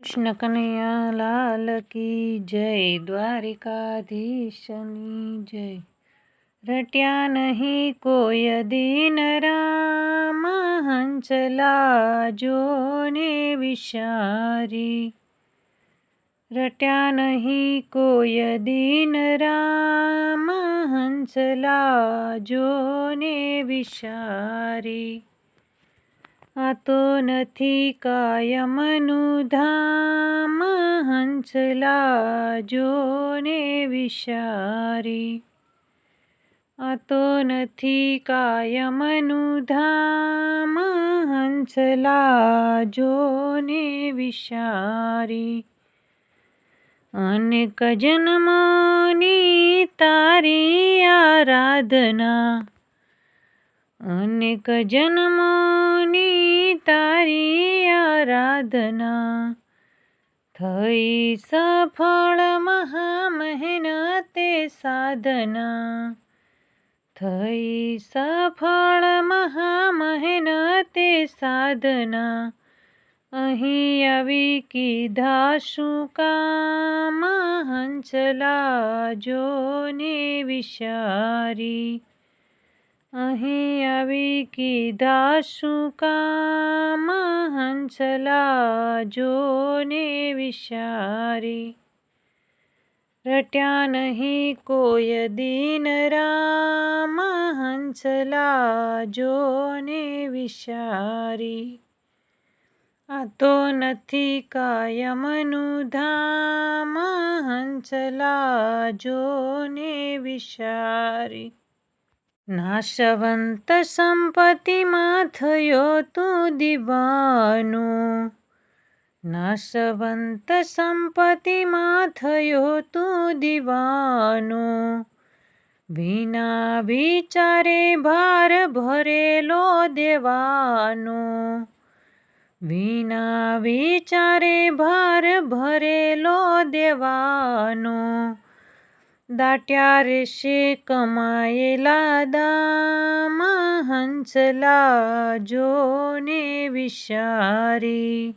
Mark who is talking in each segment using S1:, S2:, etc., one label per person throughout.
S1: કૃષ્ણ કનૈયા લાલ કી જય, દ્વારિકાધીશની જય. રટ્યા નહીં કોઈ દીન રામ હંસલાજો ને વિશારી. રટ્યા નહીં કોઈ દીન રામ હંસલાજો ને વિચારી આ તો નથી કાયમનું ધામ હંસલા જોને વિશારી. આ તો નથી કાયમનું ધામ હંસલા જોને વિશારી. અનેક જન્મોની તારી આરાધના અનેક જન્મોની તારી આરાધના થઈ સફળ મહામહેનતે સાધના થઈ સફળ મહામહેનતે સાધના અહીં આવી કીધા શું કામ હંસલા જોને વિચારી અહીં આવી કીધા શું કામ? હંસલા જોને વિશારી રટ્યા નહીં કોઈ દિન રામ? હંસલા જોને વિશારી આ તો નથી કાયમનું ધામ? હંસલા જોને વિચારી. નાશવંત સંપત્તિમાં થયો તું દીવાનો. નાશવંત સંપત્તિમાં થયો તું દીવાનો. વિના વિચારે ભાર ભરેલો દેવાનો. વિના વિચારે ભાર ભરેલો દેવાનો. દાટ્યા રેશે કમાયેલા દામ હંસલા જોને વિચારી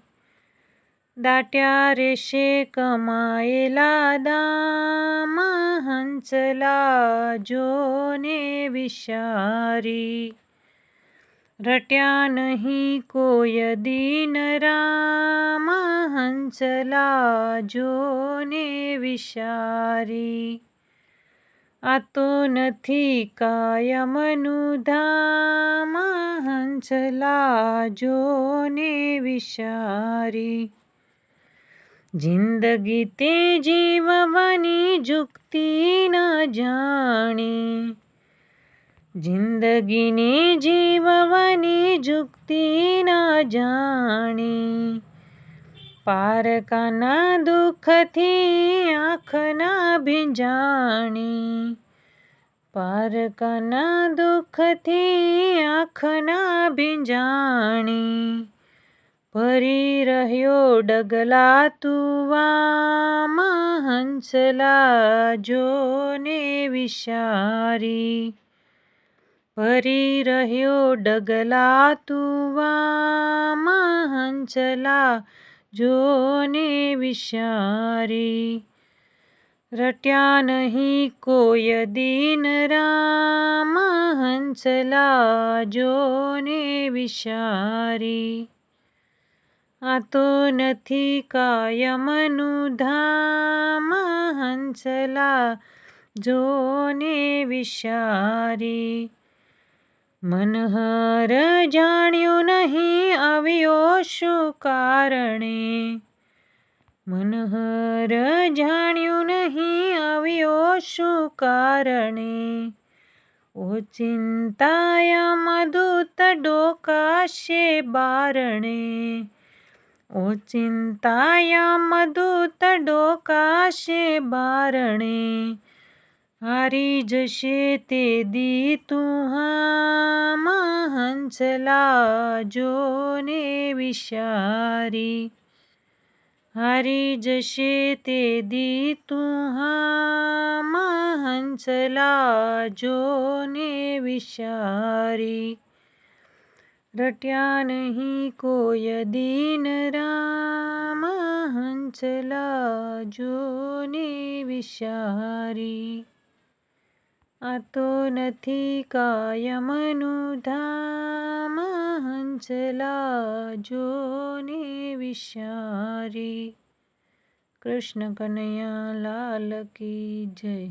S1: દાટ્યા રેશે કમાયેલા દામ હંસલા જોને વિચારી રટ્યા નહીં કોઈ દીન રામ હંસલા જોને વિચારી આ તો નથી કાયમનું ધામ હંસલા જોને વિચારી જિંદગી તે જીવવાની જુક્તિ ન જાણી. જિંદગીને જીવવાની જુક્તિ ન જાણી. પારકાના દુઃખથી આંખના ભીંજાણી. પારકાના દુઃખથી આંખના ભીંજાણી. ભરી રહ્યો ડગલા તુવામાં હંસલા જોને વિશારી. ભરી રહ્યો ડગલા તુવામાં હંસલા જોને વિશારી, રટ્યા નહીં કોઈ દિન રામ, હંસલા જોને વિશારી. આ તો નથી કાયમનું ધામ, હંસલા જોને વિશારી. મનહર જાણ્યું નહીં આવ્યો શું કારણે. મનહર જાણ્યું નહીં આવ્યો શું કારણે. ઓ ચિંતાયા મધુત ડોકાશે બારણે. ઓ ચિંતાયા મધુત ડોકાશે બારણે. હારી જશે તે દી તું હામ હંસલા જોને વિચારી હારી જશે તે દી તું હામ હંસલા જોને વિચારી રટ્યા નહીં કોઈ દીન રામ હંસલા જોને વિચારી આ તો નથી કાયમનું ધામ હંસલા જોને વિશારી. કૃષ્ણ કનૈયા લાલ કી જય.